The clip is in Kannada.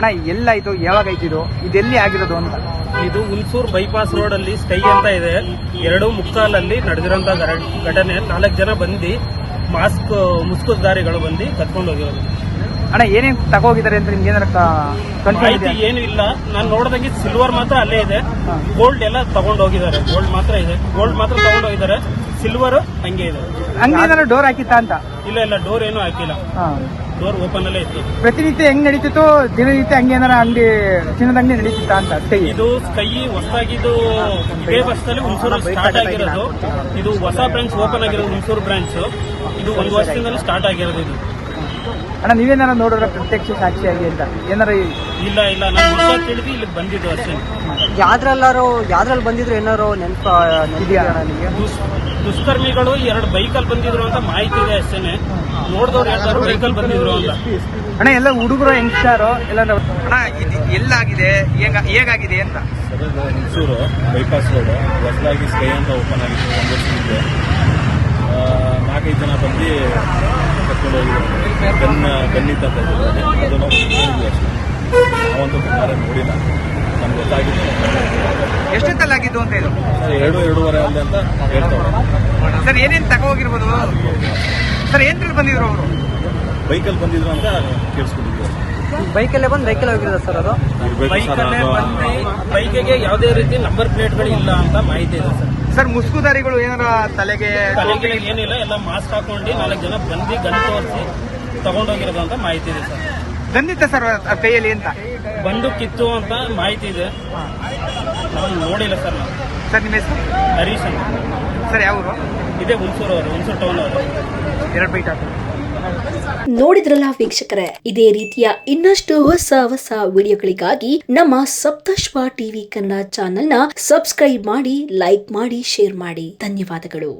ಅಣ್ಣ ಎಲ್ಲಾಯ್ತು ಯಾವಾಗ ಇದು? ಇದೆಲ್ಲಿ ಆಗಿರೋದು ಅಂತ? ಇದು ಹುಲ್ಸೂರ್ ಬೈಪಾಸ್ ರೋಡ್ ಅಲ್ಲಿ ಸ್ಕೈ ಅಂತ ಇದೆ. ಎರಡು ಮುಕ್ಕಾಲಲ್ಲಿ ನಡೆದಿರೋಂತ ಘಟನೆ. ನಾಲ್ಕು ಜನ ಬಂದು ಮಾಸ್ಕ್ ಮುಸ್ಕುದಾರಿಗಳು ಬಂದು ಕತ್ಕೊಂಡು ಹೋಗಿರೋದು. ಅಣ್ಣ ಏನೇನ್ ತಗೋಗಿದ್ದಾರೆ ಅಂತ ನಿಮ್ಗೆ ಏನಾರ ಕನ್ಫರ್ಮ್ ಮಾಹಿತಿ ಏನು ಇಲ್ಲ. ನಾನು ನೋಡಿದಂಗೆ ಸಿಲ್ವರ್ ಮಾತ್ರ ಅಲ್ಲೇ ಇದೆ. ಗೋಲ್ಡ್ ಎಲ್ಲ ತಗೊಂಡು ಹೋಗಿದ್ದಾರೆ. ಗೋಲ್ಡ್ ಮಾತ್ರ ಇದೆ. ಗೋಲ್ಡ್ ಮಾತ್ರ ತಗೊಂಡು ಹೋಗಿದ್ದಾರೆ. ಸಿಲ್ವರ್ ಹಂಗೆ ಇದೆ. ಅಂಗಡಿ ಏನಾರ ಡೋರ್ ಹಾಕಿತ್ತಾ ಅಂತ? ಇಲ್ಲ ಇಲ್ಲ ಡೋರ್ ಏನು ಹಾಕಿಲ್ಲ. ಹಾ. ಡೋರ್ ಓಪನ್ ಅಲ್ಲೇ ಇತ್ತು. ಪ್ರತಿನಿತ್ಯ ಹೆಂಗ್ ನಡೀತಿತ್ತು ದಿನನಿತ್ಯ ಹಂಗೆ ಏನಾರ ಅಂಗಡಿ ಚಿನ್ನದ ಅಂಗಡಿ ನಡೀತಿತ್ತ ಅಂತ ಅಷ್ಟೇ. ಇದು ಕೈ ಹೊಸದಾಗಿದ್ದು ಇದೇ ವರ್ಷದಲ್ಲಿ ಹುಣಸೂರು ಸ್ಟಾರ್ಟ್ ಆಗಿರೋದು. ಇದು ಹೊಸ ಬ್ರಾಂಚ್ ಓಪನ್ ಆಗಿರೋದು ಹುಣಸೂರು ಬ್ರಾಂಚ್ ಇದು ಒಂದು ವರ್ಷದಿಂದಲೂ ಸ್ಟಾರ್ಟ್ ಆಗಿರೋದು ಇದು. ಅಣ್ಣ ನೀವೇನಾರ ನೋಡಿದ್ರೆ ಪ್ರತ್ಯಕ್ಷ ಸಾಕ್ಷಿಯಾಗಿ ಅಂತ? ಏನಾರ ಇಲ್ಲ ಇಲ್ಲ. ನಾನು ತಿಳಿದು ಇಲ್ಲಿ ಬಂದಿದ್ದು ಅಷ್ಟೇ. ಯಾವ್ದ್ರಲ್ಲಾರು ಯಾವ್ದ್ರಲ್ಲಿ ಬಂದಿದ್ರು ಏನಾರು ನೆನಪು ನೆನಪಿದೆಯಾ ನಿಮಗೆ? ದುಷ್ಕರ್ಮಿಗಳು ಎರಡು ಬೈಕಲ್ಲಿ ಬಂದಿದ್ರು ಅಂತ ಮಾಹಿತಿ ಇದೆ ಅಷ್ಟೇನೆ ನೋಡಿದವ್ರು ಹೇಳ್ತಾರೆ ಬೈಕಲ್ಲಿ ಬಂದಿದ್ರು ಅಂತ. ಅಣ್ಣ ಎಲ್ಲ ಹುಡುಗರು ಹೆಂಗಾರೋ ಎಲ್ಲ ಅಣ್ಣ ಇದು ಎಲ್ಲಾಗಿದೆ? ಹೇಗ ಹೇಗಾಗಿದೆ ಅಂತ? ಮೈಸೂರು ಬೈಪಾಸ್ ರೋಡ್ ಹೊಸದಾಗಿ ಸ್ಕೈ ಅಂತ ಓಪನ್ ಆಗಿತ್ತು ಒಂದು ವರ್ಷದಿಂದ ಆ, ನಾಲ್ಕೈದು ಜನ ಬಂದು ಕರ್ಕೊಂಡು ಹೋಗಿದ್ದಾರೆ. ಗನ್ ಗನ್ ಇದ್ದಂತ ಇದ್ದಾರೆ ಅದು ನಾವು ನೋಡಿದ್ವಿ ಅಷ್ಟೇ. ನಾವಂತೂ ನೋಡಿಲ್ಲ. ನಮ್ಗೆ ಗೊತ್ತಾಗಿತ್ತು ಎಷ್ಟೊತ್ತಲ್ಲಾಗಿದ್ದು ಅಂತ ಇದು ಸರ್ ಎರಡು ಎರಡೂವರೆ ಅಲ್ಲಿ ಅಂತ ಹೇಳ್ತಾವ್ರೆ ಸರ್ ಏನೇನ್ ತಗೋಗಿರ್ಬೋದು? ಸರ್ ಏನ್ ಬಂದಿದ್ರು ಅವರು? ಬೈಕಲ್ಲಿ ಬಂದಿದ್ರು ಅಂತ ಕೇಳಿಸ್ಕೊಂಡಿದ್ವಿ ಬೈಕಲ್ಲೇ ಬಂದು ಬೈಕಲ್ಲಿ ಹೋಗಿರೋದ ಸರ್ ಅದು? ಬೈಕಲ್ಲೇ ಅದು ಬಂದು ಬೈಕಿಗೆ ಯಾವುದೇ ರೀತಿ ನಂಬರ್ ಪ್ಲೇಟ್ಗಳು ಇಲ್ಲ ಅಂತ ಮಾಹಿತಿ ಇದೆ ಸರ್. ಸರ್ ಮುಸ್ಕುದಾರಿಗಳು ಏನಾರ ತಲೆಗೆ ತಲೆಗೆ ಏನಿಲ್ಲ ಎಲ್ಲ ಮಾಸ್ಕ್ ಹಾಕೊಂಡು ನಾಲ್ಕು ಜನ ಬಂದು ಗನ್ ತೋರಿಸಿ ತಗೊಂಡೋಗಿರೋದು ಅಂತ ಮಾಹಿತಿ ಇದೆ ಸರ್. ಬಂದಿತ್ತ ಸರ್ ಕೈಯಲ್ಲಿ ಅಂತ? ಬಂದು ಕಿತ್ತು ಅಂತ ಮಾಹಿತಿ ಇದೆ. ನಾವು ನೋಡಿಲ್ಲ ಸರ್ ನಾವು. ಸರ್ ನಿಮ್ಮ ಹೆಸರು? ಹರೀಶ್ ಅಂತ. ಸರ್ ಯಾವರು ಇದೇ ಹುಣಸೂರು ಅವರು ಹುಣಸೂರು ಟೌನ್ ಅವರು. ಎರಡು ಬೈಟ್ ಹಾಕು. ನೋಡಿದ್ರಲ್ಲ ವೀಕ್ಷಕರೇ ಇದೇ ರೀತಿಯ ಇನ್ನಷ್ಟು ಹೊಸ ಹೊಸ ವಿಡಿಯೋಗಳಿಗಾಗಿ ನಮ್ಮ ಸಪ್ತಶ್ವ ಟಿವಿ ಕನ್ನಡ ಚಾನೆಲ್ನ ಸಬ್ಸ್ಕ್ರೈಬ್ ಮಾಡಿ ಲೈಕ್ ಮಾಡಿ ಶೇರ್ ಮಾಡಿ. ಧನ್ಯವಾದಗಳು.